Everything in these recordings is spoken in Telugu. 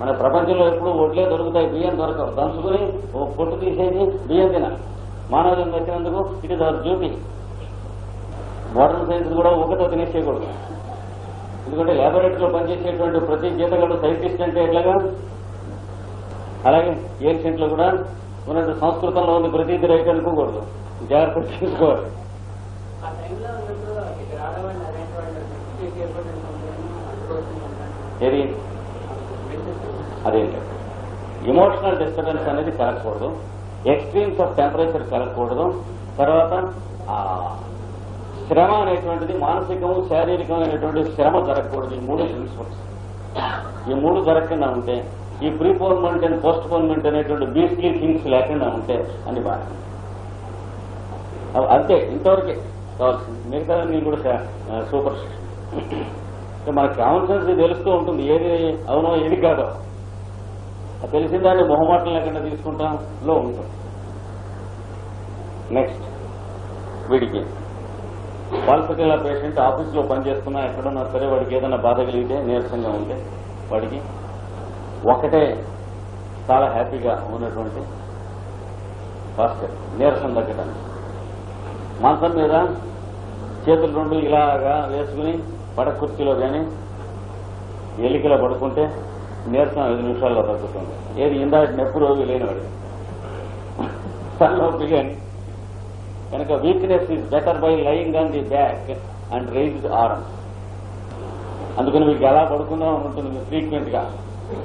మన ప్రపంచంలో ఎప్పుడు ఒడ్లే దొరుకుతాయి బియ్యం దొరకవు. దంచుకుని ఓ పొట్టు తీసేసి బియ్యం తినాలి మానవులను వచ్చినందుకు it is our duty. Modern science కూడా ఒకటో తినేసేయకూడదు ఎందుకంటే ల్యాబొరేటరీలో పనిచేసేటువంటి ప్రతి జీతగాడు సైంటిస్ట్ అంటే ఎట్లాగా? అలాగే ఏన్షియంట్లో కూడా ఉన్నట్టు సంస్కృతంలో ఉంది ప్రతిదీ రైట్ అనుకోకూడదు. జాగ్రత్త తీసుకోవాలి. ఆ టైంలో ఉన్నప్పుడు ఇక్కడ ఆడవాళ్ళు అలాంటి వాళ్ళు చేసి ఏర్పడిన ఏది అదేంటి? ఇమోషనల్ డిస్టర్బెన్స్ అనేది కలగకూడదు. ఎక్స్ట్రీమ్స్ ఆఫ్ టెంపరేచర్ కలగకూడదు. తర్వాత శ్రమ అనేటువంటిది మానసికము శారీరకమైనటువంటి శ్రమ జరగకూడదు. ఈ మూడు ప్రిన్సిపల్స్ ఈ మూడు జరగకుండా ఉంటే ఈ ప్రీపోన్మెంట్ అండ్ పోస్ట్ పోన్మెంట్ అనేటువంటి బీస్లీ థింగ్స్ లేకుండా ఉంటే అని బాగా అంతే ఇంతవరకే. కావాల్సింది మిగతా నేను కూడా సూపర్. మనకు కామన్ సెన్స్ తెలుస్తూ ఉంటుంది. ఏది అవునో ఏది కాదో. ఆ తెలిసిన దాన్ని మొహమాటం లేకుండా తీసుకుంటాం. లో ఉంటుంది నెక్స్ట్ వీడికి. పాల్పటిలా పేషెంట్ ఆఫీస్లో పనిచేస్తున్నా ఎక్కడున్నా సరే వాడికి ఏదైనా బాధ కలిగితే నీరసంగా ఉంటే వాడికి ఒకటే చాలా హ్యాపీగా ఉన్నటువంటి భాస్కర్ నీరసం తగ్గడానికి. మంచం మీద చేతులు రెండు ఇలాగా వేసుకుని పడకుర్చీలో కానీ ఎలికలో పడుకుంటే నీరసం ఐదు నిమిషాల్లో తగ్గుతుంది. ఏది ఇందాక నొప్పి రోజు లేనివాడు తలనొప్పి కానీ కనుక weakness is better by lying on the back and raised arm అందుకని మీకు ఎలా పడుకుందాం అని ఉంటుంది ఫ్రీక్వెంట్గా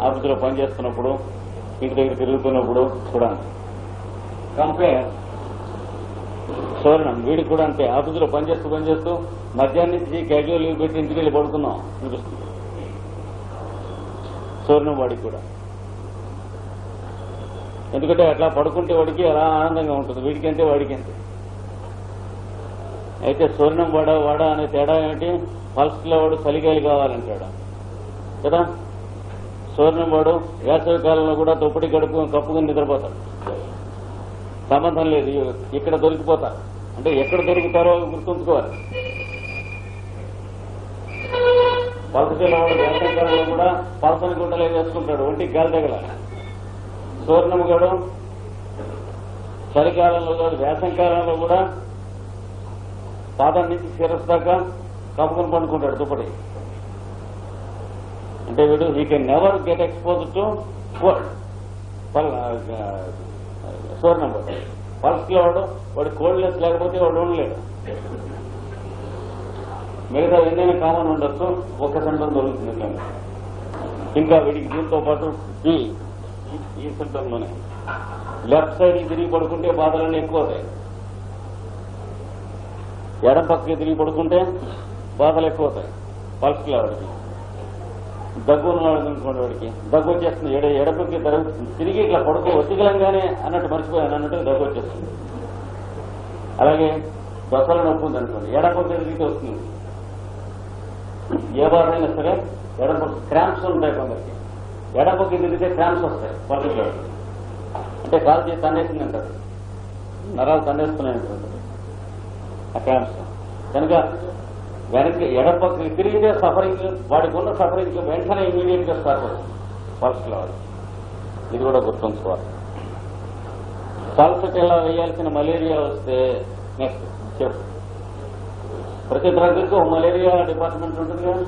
ఆఫీసులో పనిచేస్తున్నప్పుడు ఇంటి దగ్గర తిరుగుతున్నప్పుడు చూడండి. కంపేర్ సోరణం. వీడికి కూడా అంతే ఆఫీసులో పనిచేస్తూ పనిచేస్తూ మధ్యాహ్నం నుంచి క్యాజువల్ లీవ్ పెట్టి ఇంటికి వెళ్ళి పడుకుందాం అనిపిస్తుంది. సోరణం వాడికి కూడా. ఎందుకంటే అట్లా పడుకుంటే వాడికి అలా ఆనందంగా ఉంటుంది. వీడికి అంతే వాడికి అంతే అయితే సోరణం వాడ వాడ అనే తేడా ఏమిటి? పల్స్లో వాడు చలికాయలు కావాలంటాడు. కదా? సోరణం వాడు వేసవి కాలంలో కూడా దుప్పటి గడుపు కప్పుకుని నిద్రపోతాడు. సంబంధం లేదు. ఇక్కడ దొరికిపోతారు అంటే ఎక్కడ దొరుకుతారో గుర్తుంచుకోవాలి. పలసలో వాడు కూడా పలసని గుంటలే వేసుకుంటాడు ఒంటికి గాలి తగల సూర్ణము గడు చలికాలంలో కాదు వేసంకాలంలో కూడా పాదం నుంచి శిరస్సు దాకా కప్పుకొని పండుకుంటాడు దుప్పటి. అంటే వీడు he can never get expose to cold సూర్ణం వాడు పల్స్ వాడు వాడు కోల్డ్నెస్ లేకపోతే వాడు ఉండలేడు. మిగతా ఎన్నైనా కామన్ ఉండొచ్చు ఒక్క సెంటర్ దొరుకుతుంది. ఇంకా వీడికి దీంతో పాటు ఈ సెంటర్లోనే లెఫ్ట్ సైడ్ తిరిగి పడుకుంటే బాధలన్నీ ఎక్కువ అవుతాయి ఎడం పక్కకి తిరిగి పడుకుంటే బాధలు ఎక్కువ అవుతాయి పల్స్లో వాడికి దగ్గు ఉన్నవాడు అనుకోండి వాడికి. దగ్గు వచ్చేస్తుంది. ఎడ ఎడపకి తిరిగి ఇట్లా పడుకో ఒత్తిగలంగానే అన్నట్టు మర్చిపోయాను అన్నట్టు దగ్గు వచ్చేస్తుంది. అలాగే దొసల నొప్పి ఉంది అనుకోండి ఎడపక్క తిరిగితే వస్తుంది. ఏ బాధైనా సరే ఎడమ క్రాంప్స్ ఉంటాయి కొందరికి. ఎడపక్క తిరిగితే క్రాంప్స్ వస్తాయి పర్టికులర్. అంటే కాలు చేసి తండేసింది అంటారు నరాలు తండేస్తున్నాయి ఆ క్రాంప్స్. కనుక వెనక్కి ఎడపక్క తిరిగితే సఫరింగ్ వాడికి ఉన్న సఫరింగ్ వెంటనే ఇమీడియట్గా స్టార్ట్ అవుతుంది. పల్స్లో ఇది కూడా గుర్తుంచుకోవాలి. పల్స్ ఎలా వేయాల్సిన మలేరియా వస్తే నెక్స్ట్ చెప్పు. ప్రతి డ్రగ్కు మలేరియా డిపార్ట్మెంట్ ఉంటుంది కదా.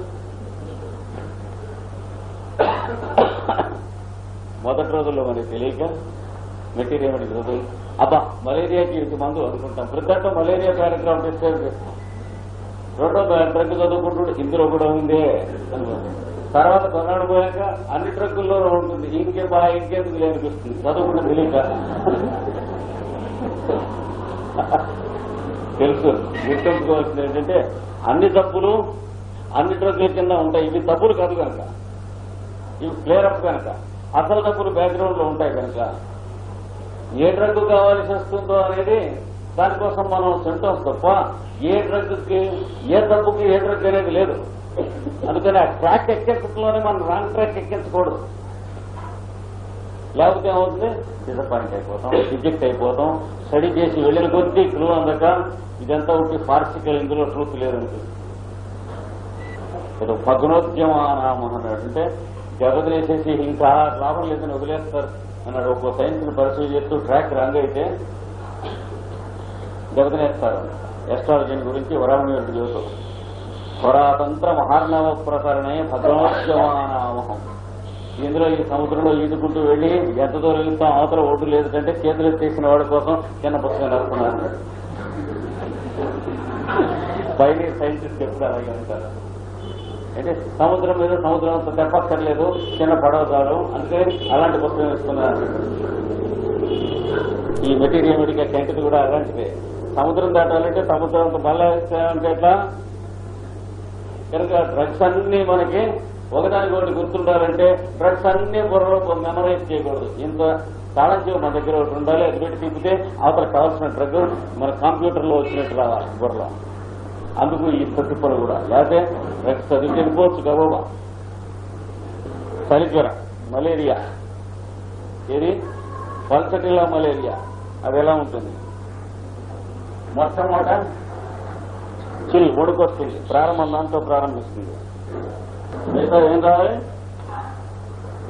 మొదటి రోజుల్లో మనకి తెలియక మెటీరియల్ మనకి చదువు అబ్బా మలేరియాకి ఇది మందు అనుకుంటాం. ప్రతి మలేరియా కార్యక్రమం డిస్కస్ రెండో డ్రగ్ చదువుకుంటూ ఇందులో కూడా ఉంది తర్వాత కొన్నాడు పోయాక అన్ని డ్రగ్గుల్లో ఉంటుంది. ఇంకే బాగా ఇంకేందుకు లేనిపిస్తుంది చదువుకుంటే తెలియక. తెలుసు. గుర్తుంచుకోవాల్సింది ఏంటంటే అన్ని తప్పులు అన్ని డ్రగ్ల కింద ఉంటాయి. ఇవి తప్పులు కాదు కనుక. ఇవి క్లియర్ అప్ కనుక. అసలు తప్పులు బ్యాక్గ్రౌండ్లో ఉంటాయి కనుక. ఏ డ్రగ్ కావాల్సి వస్తుందో అనేది దానికోసం మనం సెంటమ్స్ తప్ప ఏ డ్రగ్కి ఏ తప్పుకి ఏ డ్రగ్ అనేది లేదు. అందుకని ఆ ట్రాక్ ఎక్కించడంలోనే మనం రాంగ్ ట్రాక్ ఎక్కించకూడదు. లేకపోతే ఏమవుతుంది? డిసప్పాయింట్ అయిపోతాం రిజెక్ట్ అయిపోతాం. స్టడీ చేసి వెళ్ళిన కొద్దీ క్లూ అందక ఇదంతా ఒకటి ఫార్సికల్ ఇందులో ట్రూత్ లేదనుకుంది ఏదో పగ్నోద్యమానామం అన్నాడు. అంటే దెబ్బతినేసేసి ఇంకా లాభం లేదని వదిలేస్తారు అన్నాడు. ఒక్కో సైన్స్ పరిశీలి చేస్తూ ట్రాక్ రాంగ్ అయితే దెబ్బతినేస్తారు ఎస్ట్రాలజీని గురించి వరాహుని చెబుతూ పురాతంత్ర మహార్ణవ ప్రసరణే భద్రోద్యమానామహం ఇందులో ఈ సముద్రంలో ఈదుకుంటూ వెళ్ళి ఎంత దూరం వెళ్తాం అవతల ఓటు లేదంటే చేతులు చేసిన వాడి కోసం చిన్న పుస్తకం రాస్తున్నారు పైన సైంటిస్ట్ ఎప్పుడు అలాగే ఉంటారు అంటే సముద్రం మీద సముద్రం అంత తెప్పక్కర్లేదు చిన్న పడవ చాలు. అంటే అలాంటి పుస్తకం వేసుకున్నారు. ఈ మెటీరియల్ మెడికా కంటిది కూడా అలాంటిదే. సముద్రం దాటాలంటే సముద్రం బల్ల అంటే ఎట్లా? కనుక డ్రగ్స్ అన్ని మనకి ఒకదానికి ఒకటి గుర్తుండాలంటే డ్రగ్స్ అన్ని బుర్రలో మెమరైజ్ చేయకూడదు. ఇంత తాళం చెవి మన దగ్గర ఒకటి ఉండాలి అది పెట్టి తిప్పితే అవతల కావాల్సిన డ్రగ్ మన కంప్యూటర్లో వచ్చినట్టు రావాలి బుర్రలో. అందుకు ఈ ప్రతిఫలు కూడా. లేకపోతే డ్రగ్స్ చదివి వెళ్ళిపోవచ్చు గబోబా చలిజ్వర మలేరియా. ఏది? Pulsatilla malaria. అది ఎలా ఉంటుంది? మొట్టమొదట చిల్ ఒడుకొస్తుంది. ప్రారంభం దాంతో ప్రారంభిస్తుంది. మిగతా ఏం రావాలి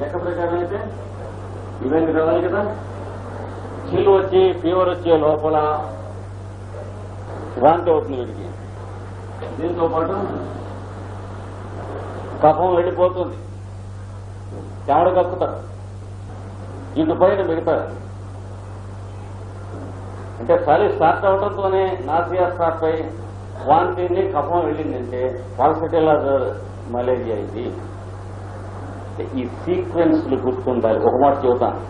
లెక్క ప్రకారం అయితే ఇవన్నీ రావాలి కదా? చిల్ వచ్చి ఫీవర్ వచ్చే లోపల వాంతి అవుతుంది వీడికి. దీంతో పాటు కఫం వెళ్ళిపోతుంది. చెమడ కక్కుతారు. ఇటు పైన మిగతారు. అంటే చలి స్టార్ట్ అవడంతోనే నాసియా స్టార్ట్ అయ్యి వాంతిని కఫం వెళ్ళిందంటే పాల్సటిలా మలేరియా ఇది. ఈ సీక్వెన్స్లు గుర్తుండాలి. ఒక మాట చెబుతాను.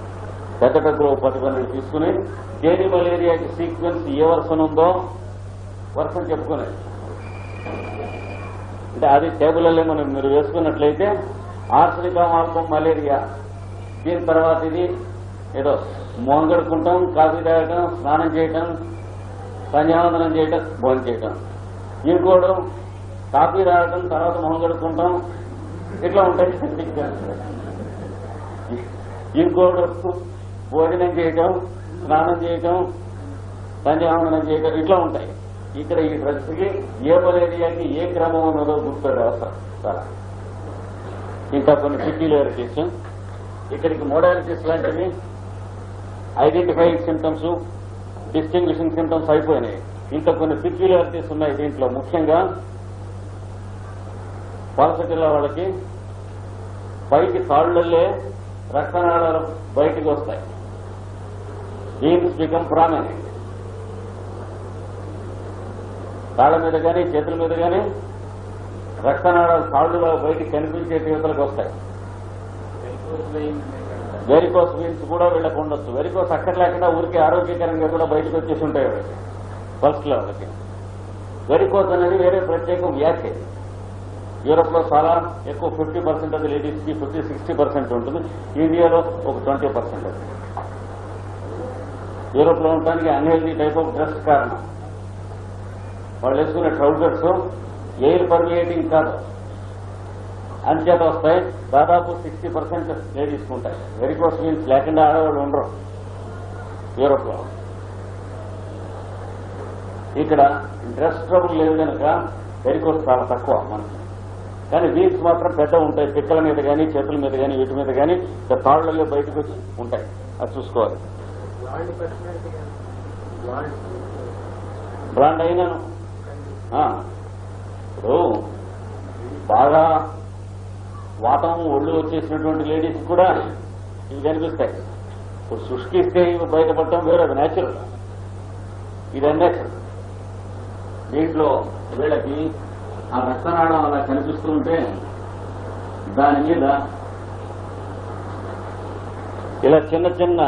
పెద్ద పెద్దలో తీసుకుని దేని మలేరియాకి సీక్వెన్స్ ఏ వర్షం ఉందో వర్షం చెప్పుకునే. అంటే అది టేబుల్లో మనం మీరు వేసుకున్నట్లయితే ఆర్సనికా మార్గం మలేరియా. దీని తర్వాత ఇది ఏదో మొహం కాఫీ తాగటం స్నానం చేయటం సంధ్యావందనం చేయటం భోజనం చేయటం. ఇంకోవడం కాఫీ రావడం తర్వాత మొహం కడుక్కుంటాం. ఇట్లా ఉంటాయి ఇంకోడు భోజనం చేయటం స్నానం చేయటం సంధ్యావందనం చేయటం ఇట్లా ఉంటాయి. ఇక్కడ ఈ డ్రగ్స్ ఏ మలేరియాకి ఏ క్రమం ఉన్నదో గుర్తుంది అవసరం. చాలా ఇంకా కొన్ని పిక్యులారిటీస్ ఇక్కడికి మోడాలిటీస్ లాంటివి ఐడెంటిఫై సిమ్టమ్స్ డిస్టింగ్విషింగ్ సిమ్టమ్స్ అయిపోయినాయి. ఇంకా కొన్ని సిక్యులారిటీస్ ఉన్నాయి దీంట్లో. ముఖ్యంగా పాలసటిల్ల వాళ్ళకి పైకి తాళ్ళల్లే రక్తనాళాలు బయటికి వస్తాయి. వీన్స్ బికమ్ ప్రామినెంట్ కాళ్ళ మీద కానీ చేతుల మీద కానీ రక్తనాళాలు తాళ్ళులో బయటికి కనిపించే తీవ్రతలకు వస్తాయి. వెరికోస్ వీన్స్ కూడా వీళ్ళకు ఉండొచ్చు. వెరికోస్ అక్కడ లేకుండా ఊరికే ఆరోగ్యకరంగా కూడా బయటకు వచ్చేసి ఉంటాయి ఫస్ట్లో వాళ్ళకి. వెరికోస్ అనేది వేరే ప్రత్యేక వ్యాధి యూరోప్లో చాలా ఎక్కువ ఫిఫ్టీ పర్సెంట్ అది లేడీస్కి ఫిఫ్టీ సిక్స్టీ పర్సెంట్ ఉంటుంది. ఇండియాలో ఒక ట్వంటీ పర్సెంట్ అది. యూరోప్లో ఉండడానికి అన్హెల్దీ టైప్ ఆఫ్ డ్రెస్ కారణం. వాళ్ళు వేసుకునే ట్రౌజర్స్ ఎయిర్ పర్మియేటింగ్ కాదు. అంచేత వస్తాయి. దాదాపు సిక్స్టీ పర్సెంట్ లేడీస్కి ఉంటాయి. వెరికోస్ మీన్స్ లేకుండా ఆడవాళ్ళు ఉండరు. యూరోప్లో ఇక్కడ డ్రెస్ ట్రబుల్ లేదు కనుక వెరికోస్ చాలా తక్కువ మనకి. కానీ వీల్స్ మాత్రం పెద్ద ఉంటాయి. పిక్కల మీద కానీ చేతుల మీద కానీ వీటి మీద కానీ తాళ్ళలో బయటకు వచ్చి ఉంటాయి. అది చూసుకోవాలి. బ్రాండ్ అయినాను. ఇప్పుడు బాగా వాతం ఒళ్ళు వచ్చేసినటువంటి లేడీస్ కూడా ఇవి కనిపిస్తాయి. ఇప్పుడు సృష్టిస్తే ఇవి బయటపడటం వేరే అది న్యాచురల్ ఇది అన్యాచురల్ దీంట్లో వీళ్ళకి ఆ రక్తనాళం అలా కనిపిస్తూ ఉంటే దాని మీద ఇలా చిన్న చిన్న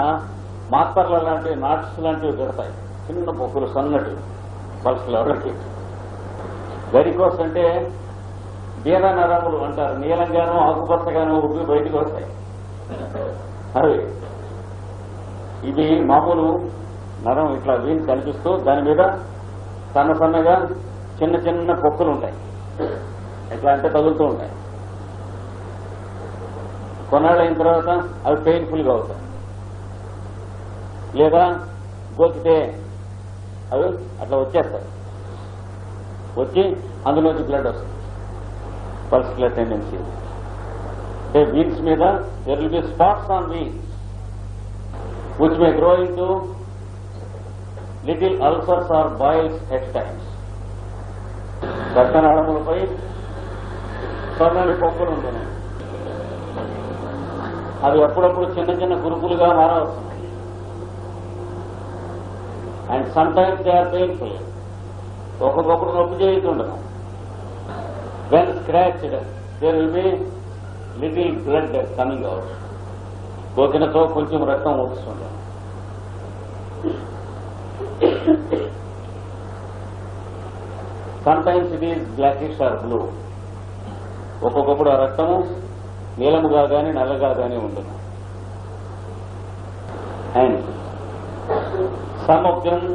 మాత్రల లాంటి నాట్స్ లాంటివి పెడతాయి. చిన్న పొక్కులు సన్నటి పల్స్ ఎవరికి? వెరికోస్ అంటే దీన నరములు అంటారు. నీలంగాను ఆకుపచ్చగాను ఉబ్బి బయటకు వస్తాయి. అవి ఇది మామూలు నరం ఇట్లా వీలు కనిపిస్తూ దాని మీద సన్న సన్నగా చిన్న చిన్న పొక్కులు ఉంటాయి. ఎట్లా అంటే తగులుతూ ఉంటాయి. కొన్నాళ్ళు అయిన తర్వాత అవి పెయిన్ఫుల్గా అవుతాయి. లేదా గోకితే అవి అట్లా వచ్చేస్తాయి. వచ్చి అందులోంచి బ్లడ్ వస్తుంది. పల్స్కులర్ టెండెన్సీ అంటే వీన్స్ మీద there will be spots on veins which may grow into little ulcers or boils at times. రక్తనాళములపై సన్నని పొక్కులు ఉంటున్నాయి. అవి అప్పుడప్పుడు చిన్న చిన్న గురుకులుగా మారవచ్చు. And some times they are painful ఒక్కొక్కప్పుడు నొప్పి చేయుతుండదు when scratched there will be little blood coming out గోకినతో కొంచెం రక్తం వస్తుంది sometimes it is blackish or blue ఒక్కొక్కప్పుడు ఆ రక్తము నీలముగా కానీ నల్లగా కానీ ఉంటుంది. And some of them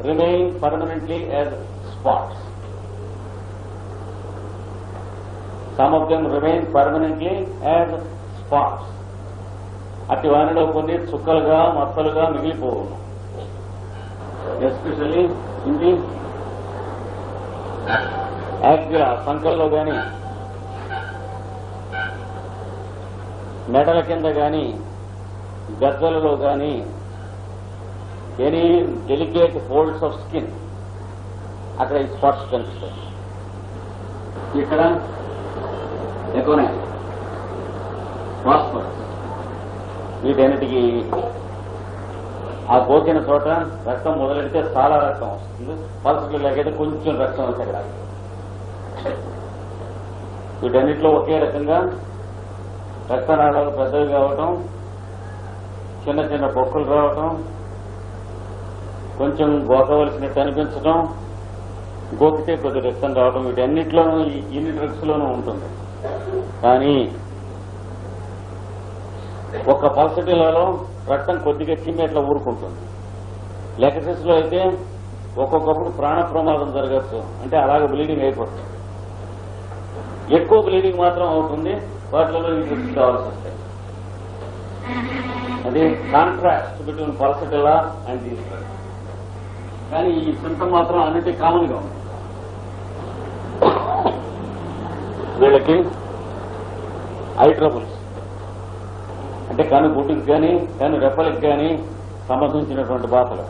remain permanently as spots some of them remain permanently as spots అతి వారిలో కొన్ని చుక్కలుగా మచ్చలుగా మిగిలిపోవు ఎస్పెషల్లీ ఇది యాక్ట్గా సంకల్లో గాని మెడల కింద గాని గద్దలలో గాని any delicate folds of skin అక్కడ ఈ స్పాట్స్ కనిపిస్తాయి. ఇక్కడ ఎక్కువనే ఫాస్ఫరస్ వీటన్నిటికీ ఆ గోకిన చోట రక్తం మొదలెడితే చాలా రక్తం వస్తుంది. పల్సర్లు లేకైతే కొంచెం రక్తం వస్తే అక్కడ వీటన్నిటిలో ఒకే రకంగా రక్తనాళాలు పెద్దవి కావటం చిన్న చిన్న పొక్కులు రావటం కొంచెం గోకవలసినట్టు అనిపించడం గోకితే కొద్ది రక్తం రావటం వీటన్నిటిలోనూ ఇన్ని డ్రగ్స్ లోనూ ఉంటుంది. కానీ ఒక పల్సటిలలో రక్తం కొద్దిగా చిమ్మి ఊరుకుంటుంది. లెకసిస్లో అయితే ఒక్కొక్కప్పుడు ప్రాణ ప్రమాదం జరగచ్చు. అంటే అలాగే బ్లీడింగ్ అయిపోతుంది. ఎక్కువ బ్లీడింగ్ మాత్రం అవుతుంది. వాటిలో ఇంట్రెస్ట్ కావాల్సి వస్తాయి. అది contract between pulsatilla and these కానీ ఈ సింటమ్ మాత్రం అన్నిటి కామన్గా ఉంది. వీళ్ళకి ఐ ట్రబుల్స్ అంటే కను గుడ్డుకి కానీ కను రెప్పలకి కానీ సంబంధించినటువంటి బాధలు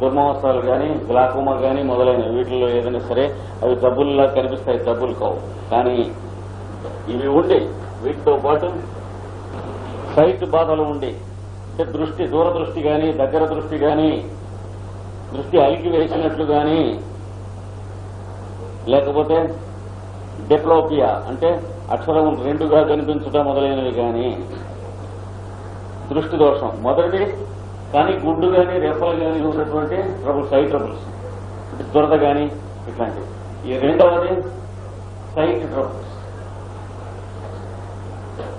దుర్మవస్థలు కానీ గ్లాకోమా కానీ మొదలైన వీటిల్లో ఏదైనా సరే అవి జబ్బుల్లా కనిపిస్తాయి జబ్బులు కావు. కానీ ఇవి ఉండి వీటితో పాటు సైట్ బాధలు ఉండి అంటే దృష్టి దూరదృష్టి కానీ దగ్గర దృష్టి కానీ దృష్టి అలికి వేసినట్లు కానీ లేకపోతే డిప్లోపియా అంటే అక్షరం రెండుగా కనిపించడం మొదలైనవి కానీ దృష్టి దోషం. మొదటిది కానీ గుడ్డు కానీ రెప్పలు కానీ ఉన్నటువంటి ట్రబుల్స్ ఐ ట్రబుల్స్ అంటే దురద కానీ ఇట్లాంటివి. ఈ రెండవది సైట్ ట్రబుల్స్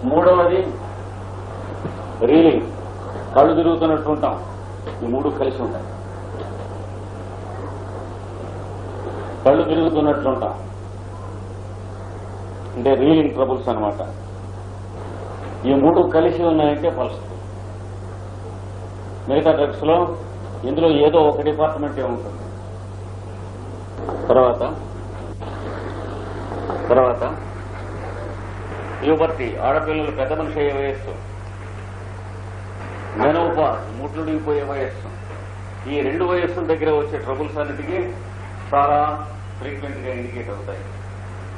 మూడవది రీలింగ్ కళ్ళు తిరుగుతున్నట్టు ఉంటాం ఈ మూడు కలిసి ఉంటాయి. కళ్ళు తిరుగుతున్నట్లు ఉంటాం అంటే రీలింగ్ ట్రబుల్స్ అన్నమాట. ఈ మూడు కలిసి ఉన్నాయంటే పల్స్ మిగతా డ్రగ్స్లో ఇందులో ఏదో ఒక డిపార్ట్మెంటే ఉంటుంది. తర్వాత తర్వాత యువర్టీ ఆడపిల్లలు పెద్ద మనిషి అయ్యే వయస్సు మెనోపాస్ ముట్లుడిగిపోయే వయస్సు. ఈ రెండు వయస్సుల దగ్గర వచ్చే ట్రబుల్స్ అన్నిటికీ చాలా ఫ్రీక్వెంట్గా ఇండికేట్ అవుతాయి.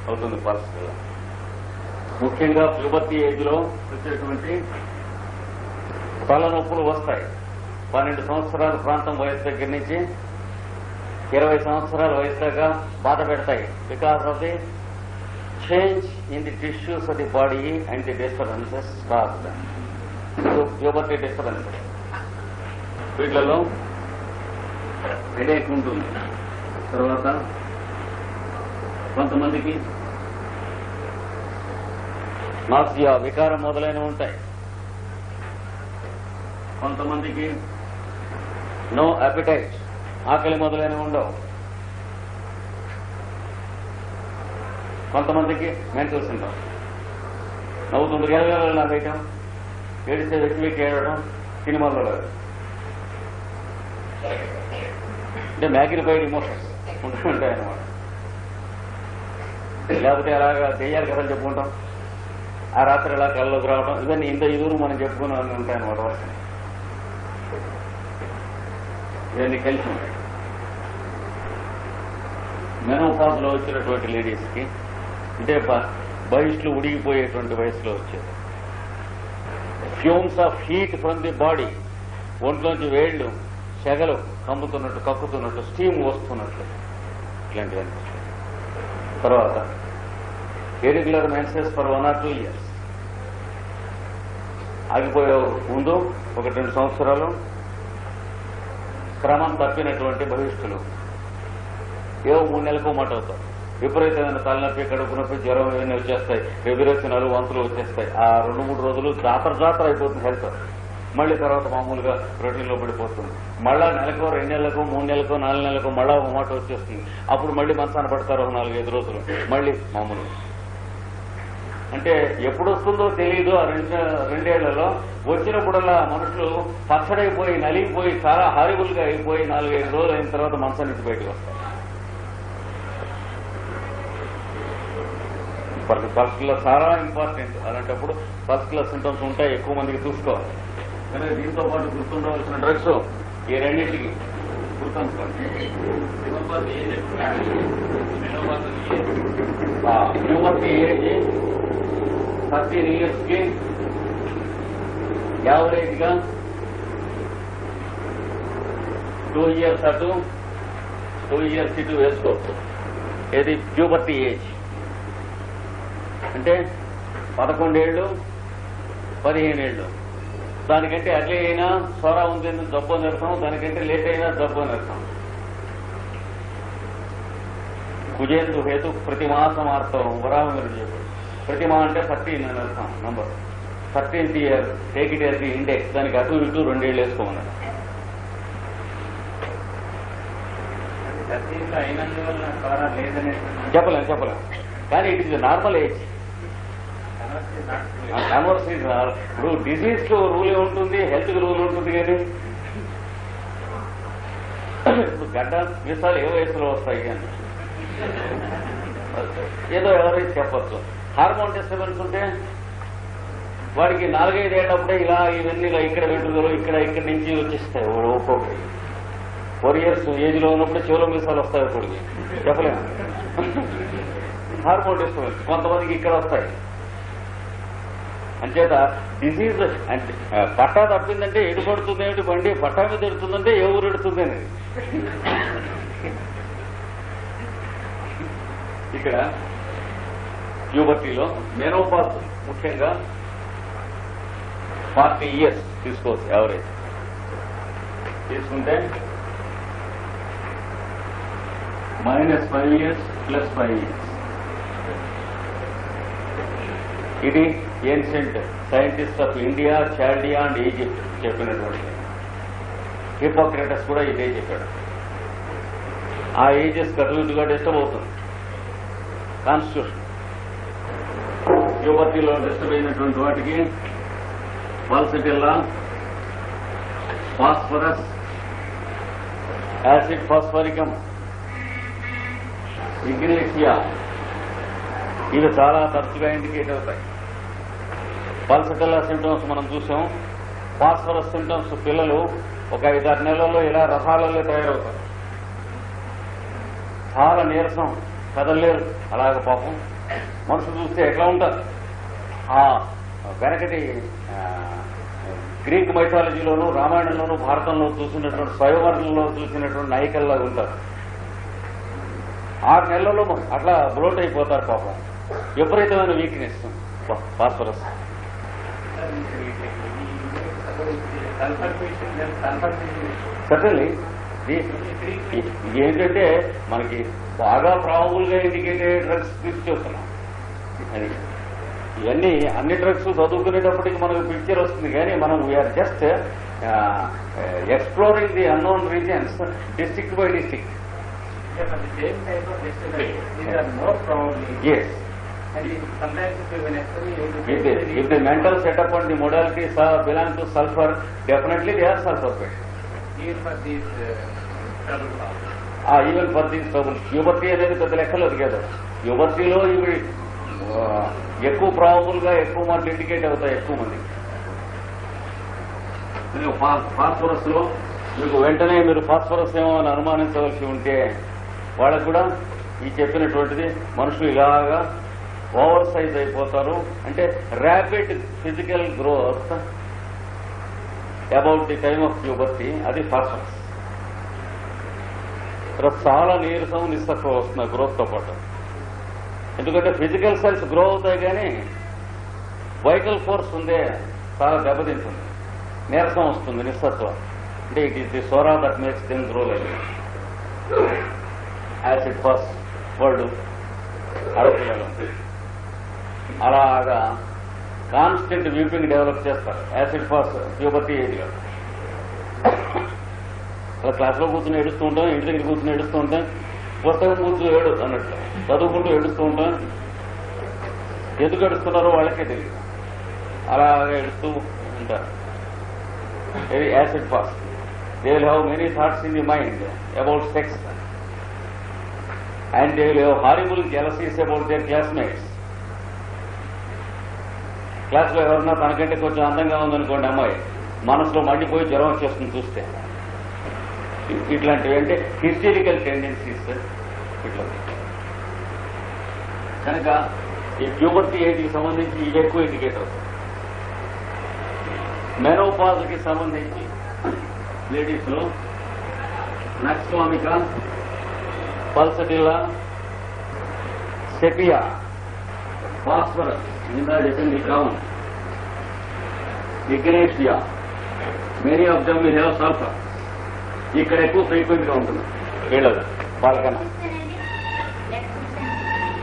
అవుతుంది పల్స్ ముఖ్యంగా ప్యూబర్టీ ఏజ్లో వచ్చేటువంటి తలనొప్పులు వస్తాయి. పన్నెండు సంవత్సరాల ప్రాంతం వయసు దగ్గర నుంచి ఇరవై సంవత్సరాల వయసు దాకా బాధ పెడతాయి. Because of the change in the tissues of the body and the disturbances caused puberty disturbances వీటిలలో headache ఉంటుంది. తర్వాత కొంతమందికి నాసియా వికారం మొదలైనవి ఉంటాయి. కొంతమందికి నో అపిటైట్. ఆకలి మొదలైనవి ఉండవు. కొంతమందికి మెంటల్ సిండ్రోమ్ నవ్వుతుండ్రు గెలగల వేయటం ఏడిస్తే వ్యక్తికి ఏడవడం సినిమాల్లో అంటే మ్యాగ్నిఫైడ్ ఇమోషన్స్ ఉంటుంటాయి అన్నమాట. లేకపోతే అలాగా దెయ్యాలు కథలు చెప్పుకుంటాం. ఆ రాత్రి ఇలా కళ్ళలోకి రావడం ఇవన్నీ ఇంత ఇదురు మనం చెప్పుకుని ఉంటాయన్నమాట వరుస ఇవన్నీ కలిసి ఉంటాయి. మెనోపాజ్ వచ్చినటువంటి లేడీస్కి అంటే బ- బహిష్లు ఉడిగిపోయేటువంటి వయసులో వచ్చేది. Fumes of heat from the body. ఒంట్లోంచి వేళ్ళు సెగలు కమ్ముతున్నట్టు కక్కుతున్నట్టు స్టీమ్ వస్తున్నట్లు ఇట్లాంటివి అనిపిస్తుంది తర్వాత irregular menses for one or two years ఆగిపోయే ముందు ఒక రెండు సంవత్సరాలు క్రమం తప్పినటువంటి భవిష్యులు ఏవో మూడు నెలలకు మాట అవుతాం విపరీతమైన తలనొప్పి కడుపు నొప్పి జ్వరం ఇవన్నీ వచ్చేస్తాయి. వివిరోచనాలు వంతులు వచ్చేస్తాయి. ఆ రెండు మూడు రోజులు జాతర జాతర అయిపోతుంది హెల్త్. మళ్ళీ తర్వాత మామూలుగా రొటీన్లో పడిపోతుంది. మళ్ళా నెలకో రెండు నెలలకు మూడు నెలలకు నాలుగు నెలలకు మళ్ళా ఒక మాట వచ్చేస్తుంది. అప్పుడు మళ్ళీ మంచాన పడతారు ఒక నాలుగైదు రోజులు. మళ్ళీ మామూలు అంటే ఎప్పుడు వస్తుందో తెలియదు ఆ రెండు రెండేళ్ళలో. వచ్చినప్పుడల్లా మనుషులు పచ్చడైపోయి నలిగిపోయి చాలా హారిబుల్గా అయిపోయి నాలుగైదు రోజులు అయిన తర్వాత మనసు నుంచి బయటకు వస్తారు ఫస్ట్ క్లాస్ చాలా ఇంపార్టెంట్. అలాంటప్పుడు ఫస్ట్ క్లాస్ సింటమ్స్ ఉంటాయి ఎక్కువ మందికి చూసుకోవాలి. కానీ దీంతో పాటు గుర్తుండవలసిన డ్రగ్స్ ఈ రెండింటికి. గుర్తుంచుకోండి ఏజ్ థర్టీన్ ఇయర్స్కి యావరేజ్గా టూ ఇయర్స్ అటు టూ ఇయర్స్ ఇటు వేసుకోవచ్చు ఏది ప్యూబర్టీ ఏజ్ అంటే పదకొండేళ్ళు పదిహేనేళ్ళు దానికంటే అర్లీ అయినా సోరా ఉంది జబ్బు అని అర్థం దానికంటే లేట్ అయినా జబ్బు అని అర్థం. కుజేందు హేతు ప్రతిమాసం అర్థం వరాహమిరు చెప్పు. ప్రతిమా అంటే థర్టీన్ అని అర్థం number. Thirteenth year take it year the index దానికి అటు ఇటు రెండేళ్ళు లేదనే చెప్పలేం చెప్పలేం. కానీ it is normal age converse ఇప్పుడు డిజీజ్కు రూల్ ఉంటుంది హెల్త్కి రూల్ ఉంటుంది కానీ ఇప్పుడు గడ్డ మీసాలు ఏ వయసులో వస్తాయి కానీ ఏదో ఎవరైతే చెప్పచ్చు. హార్మోన్ డిస్టర్బెన్స్ ఉంటే వాడికి నాలుగైదు ఏళ్ళప్పుడే ఇలా ఇవన్నీ ఇలా ఇక్కడ వెంట్రుకలు ఇక్కడ ఇక్కడ నుంచి వచ్చేస్తాయి. ఒక్కొక్కటి ఫోర్ ఇయర్స్ ఏజ్లో ఉన్నప్పుడు చెవులో మీసాలు వస్తాయి ఇప్పటికి చెప్పలేము. హార్మోన్ డిస్టర్బెన్స్ కొంతమందికి ఇక్కడ వస్తాయి. అంచేత డిసీజ్ అంటే uh, పట్టా తప్పిందంటే ఏడు పడుతుంది ఏమిటి? బండి పట్టా మీద ఎడుతుందంటే ఏ ఊరు ఎడుతుంది అనేది. ఇక్కడ ప్యూబర్టీలో మెనోపాస్ ముఖ్యంగా ఫార్టీ ఇయర్స్ తీసుకోవచ్చు యావరేజ్. తీసుకుంటే minus five years plus five years. ఇది ancient scientist of India Chaldea and Egypt చెప్పినటువంటి హిపోక్రటస్ కూడా ఇదే చెప్పాడు. ఆ ఏజెస్ కటు డిస్టర్బ్ అవుతుంది కాన్స్టిట్యూషన్ యువతిలో డిస్టర్బ్ అయినటువంటి వాటికి pulsatilla phosphorus acid phosphoricum ignatia ఇవి చాలా తరచుగా ఇండికేట్ అవుతాయి. పల్సటల్లా సిమ్టమ్స్ మనం చూసాం. ఫాస్ఫరస్ సిమ్టమ్స్ పిల్లలు ఒక ఐదారు నెలల్లో ఇలా రసాలలో తయారవుతారు. చాలా నీరసం కదలలేరు. అలాగ పాపం. మనసు చూస్తే ఎట్లా ఉంటారు? ఆ వెనకటి గ్రీక్ మైథాలజీలోనూ రామాయణంలోను భారతంలో చూసినటువంటి స్వయంవరంలో చూసినటువంటి నాయకల్లా ఉంటారు. ఆరు నెలల్లో అట్లా బ్లోట్ అయిపోతారు పాపం. విపరీతమైన వీక్నెస్ ఫాస్ఫరస్. సర్టన్లీ ఏంటంటే మనకి బాగా ప్రాబుల్గా ఇండికేటెడ్ డ్రగ్స్ తీసుకొస్తున్నాం అది ఇవన్నీ అన్ని డ్రగ్స్ చదువుకునేటప్పటికి మనకు పిక్చర్ వస్తుంది. కానీ మనం we are just exploring the unknown regions district by. Yes sometimes if the, if the mental setup and the modalities are belong to sulfur, definitely they are sulfur patients. Here for these uh, trouble. ఆ ఈవెన్ ఫర్ దీస్ ట్రబుల్స్ యువర్టీ అనేది పెద్ద లెక్కలేదు కదా యువర్టీలో ఇవి ఎక్కువ ప్రాబుల్గా ఎక్కువ మార్కులు ఇండికేట్ అవుతాయి ఎక్కువ మంది ఫాస్ఫరస్లో మీకు వెంటనే మీరు ఫాస్ఫరస్ ఏమో అని అనుమానించవలసి ఉంటే వాళ్ళకు కూడా ఈ చెప్పినటువంటిది మనుషులు ఇలాగా ఓవర్ సైజ్ అయిపోతారు. అంటే rapid physical growth about the time of puberty అది ఫాస్ట్ చాలా నీరసం నిస్తత్వం వస్తుంది గ్రోత్తో పాటు. ఎందుకంటే ఫిజికల్ సెల్స్ గ్రో అవుతాయి కానీ వైకల్ ఫోర్స్ ఉందే చాలా దెబ్బతింటుంది. నీరసం వస్తుంది నిస్తత్వం అంటే it is the psora that makes them grow like acid first world అరకులలో అలాగా కాన్స్టెంట్ వీపింగ్ డెవలప్ చేస్తారు. యాసిడ్ ఫాస్ ప్యూబర్టీ ఏరియా అలా క్లాస్లో కూర్చుని ఏడుస్తూ ఉంటాం ఇంటి దగ్గర కూర్చొని ఏడుస్తూ ఉంటాం పుస్తకం కూర్చుని ఏడు అన్నట్లు చదువుకుంటూ ఏడుస్తూ ఉంటాం. ఎందుకు ఏడుస్తున్నారో వాళ్ళకే తెలియదు. అలాగే ఏడుస్తూ ఉంటారు. Very acid phos they will have many thoughts in the mind about sex and they will have horrible jealousies about their classmates క్లాస్లో ఎవరన్నా తనకంటే కొంచెం అందంగా ఉందనుకోండి అమ్మాయి మనసులో మండిపోయి జ్వరం వచ్చేస్తుంది చూస్తే. ఇట్లాంటివి అంటే హిస్టరికల్ టెండెన్సీస్ ఇట్లా. కనుక ఈ ప్యూబర్టీ ఏజ్కి సంబంధించి ఇవి ఎక్కువ ఇండికేటర్ అవుతుంది మెనోపాజ్కి సంబంధించి లేడీస్లో నక్స్వామిక పల్సటిల్లా సెపియా ఫాస్ఫరస్ ఇందా చెప్పింది crown ignatia many of them will have sulphur ఇక్కడ ఎక్కువ ఫ్రీక్వెంట్గా ఉంటుంది. వీళ్ళది వాళ్ళకన్నా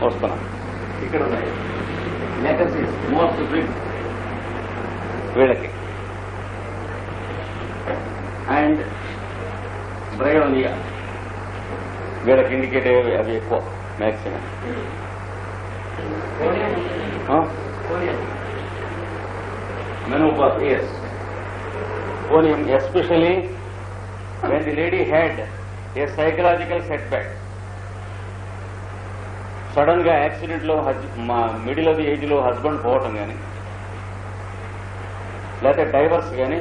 వస్తున్నా. ఇక్కడ ఉన్నాయి. లెటసిస్ మోస్ట్ ఫ్రీక్వెంట్ వీళ్ళకి. అండ్ బ్రయోనియా వీళ్ళకి ఇండికేట్ అయ్యేవి అవి ఎక్కువ maximum menopause, yes. Onium, especially when the lady had a psychological setback. సడన్గా యాక్సిడెంట్లో మిడిల్ ఆఫ్ ది ఏజ్లో హస్బెండ్ పోవటం కానీ లేకపోతే డైవర్స్ కానీ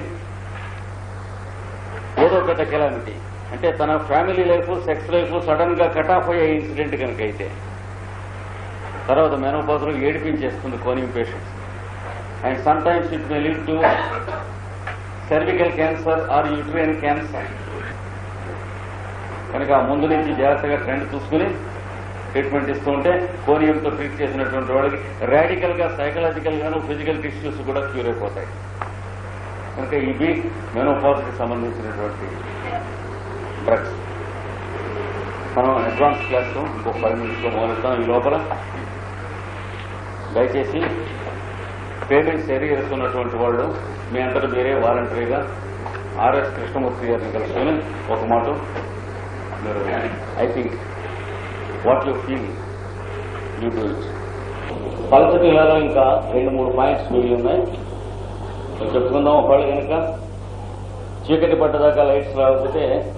ఏదో పెద్ద కెలామిటీ అంటే తన ఫ్యామిలీ లైఫ్ సెక్స్ లైఫ్ సడన్గా కట్ ఆఫ్ అయ్యే ఇన్సిడెంట్ కనుక అయితే తర్వాత menopause ఏడిపించేస్తుంది conium patients and sometimes it may lead to cervical cancer or uterine cancer కనుక ముందు నుంచి జాగ్రత్తగా ట్రెండ్ చూసుకుని ట్రీట్మెంట్ ఇస్తూ ఉంటే కోనియంతో ట్రీట్ చేసినటువంటి వాళ్ళకి రాడికల్గా సైకలాజికల్ గాను ఫిజికల్ ఇష్యూస్ కూడా క్యూర్ అయిపోతాయి. కనుక ఇవి మెనోపాజ్కి సంబంధించినటువంటి డ్రగ్స్ మనం అడ్వాన్స్ క్లాస్ ఇంకో పది నిమిషంలో మొదలెడతాం ఈ లోపల దయచేసి పేమెంట్ ఏరియాస్ ఉన్నటువంటి వాళ్ళు మీ అందరూ మీరే వాలంటరీగా ఆర్ఎస్ కృష్ణమూర్తి గారిని కలుసుకొని ఒక మాట మీరు I think what you feel you do it పల్స ఇంకా రెండు మూడు పాయింట్స్ మిగిలి ఉన్నాయి. మేము చెప్పుకుందాం ఒకవేళ కనుక. చీకటి పట్టదాకా లైట్స్ రాకపోతే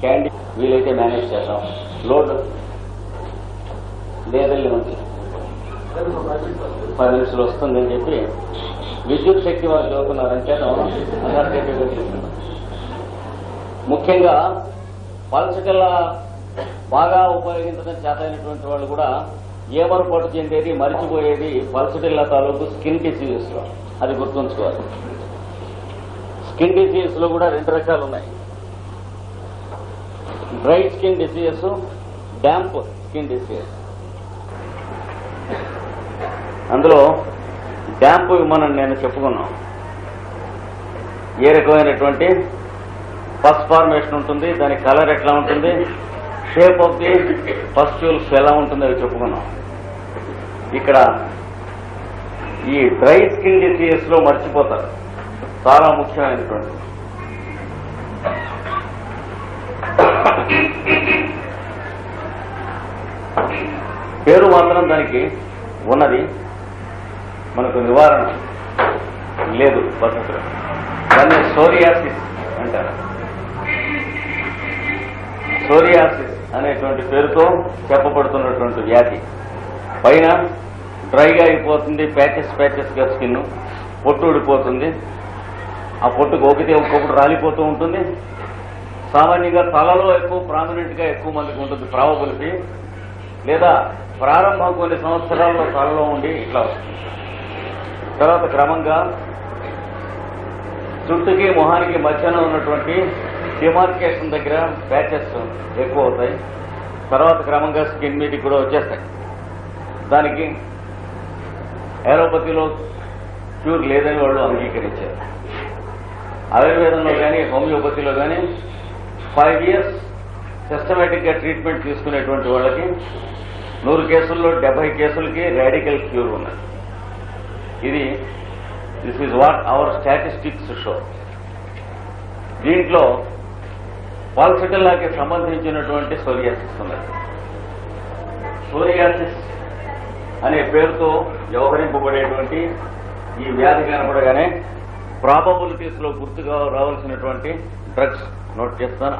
క్యాండీ వీలైతే మేనేజ్ చేద్దాం. లోడ్ లేదల్లి ఉంది పది నిమిషాలు వస్తుందని చెప్పి విద్యుత్ శక్తి వాళ్ళు చదువుతున్నారంటే ముఖ్యంగా పలసకల్లా బాగా ఉపయోగించడం చేతైనటువంటి వాళ్ళు కూడా ఏమరపాటు చెందేది మరిచిపోయేది పలసటిల్ల తాలూకు స్కిన్ డిసీజెస్లో. అది గుర్తుంచుకోవాలి. స్కిన్ డిసీజెస్లో కూడా రెండు రకాలు ఉన్నాయి. Dry skin diseases damp skin diseases. అందులో డ్యాంపు మనం నేను చెప్పుకున్నాం. ఏ రకమైనటువంటి ఫస్ట్ ఫార్మేషన్ ఉంటుంది దాని కలర్ ఎట్లా ఉంటుంది షేప్ ఆఫ్ ది ఫస్ట్యూల్స్ ఎలా ఉంటుంది అవి చెప్పుకున్నాం. ఇక్కడ ఈ డ్రై స్కిన్ డిసీజెస్లో మర్చిపోతారు. చాలా ముఖ్యమైనటువంటి. పేరు మాత్రం దానికి ఉన్నది మనకు నివారణ లేదు పద్ధతిలో దాన్ని సోరియాసిస్ అంటారు. సోరియాసిస్ అనేటువంటి పేరుతో చెప్పబడుతున్నటువంటి వ్యాధి. పైన డ్రైగా అయిపోతుంది ప్యాచెస్ ప్యాచెస్గా స్కిన్ పొట్టు ఊడిపోతుంది. ఆ పొట్టు ఒకటి ఒక్కొక్కటి రాలిపోతూ ఉంటుంది. సామాన్యంగా తలలో ఎక్కువ ప్రామినెంట్గా ఎక్కువ మందికి ఉంటుంది ప్రాబబిలిటీ లేదా ప్రారంభం కొన్ని సంవత్సరాల్లో తలలో ఉండి ఇట్లా వస్తుంది. తర్వాత క్రమంగా జుట్టుకి మొహానికి మధ్యన ఉన్నటువంటి డిమార్కేషన్ దగ్గర ప్యాచెస్ ఎక్కువ అవుతాయి తర్వాత క్రమంగా స్కిన్ మీదకి కూడా వచ్చేస్తాయి. దానికి ఏరోపతిలో క్యూర్ లేదని వాళ్ళు అంగీకరించారు. ఆయుర్వేదంలో కానీ హోమియోపతిలో కానీ ఫైవ్ ఇయర్స్ సిస్టమేటిక్గా ట్రీట్మెంట్ తీసుకునేటువంటి వాళ్ళకి నూరు కేసుల్లో డెబ్బై కేసులకి రాడికల్ క్యూర్ ఉన్నది ఇది this is what our statistics show. దీంట్లో పాల్సిటల్లాకి సంబంధించినటువంటి సోరియాసిస్ ఉన్నది. సోరియాసిస్ అనే పేరుతో వ్యవహరింపబడేటువంటి ఈ వ్యాధి కనపడగానే ప్రాబబిలిటీస్లో గుర్తుగా రావాల్సినటువంటి డ్రగ్స్ నోట్ చేస్తాను.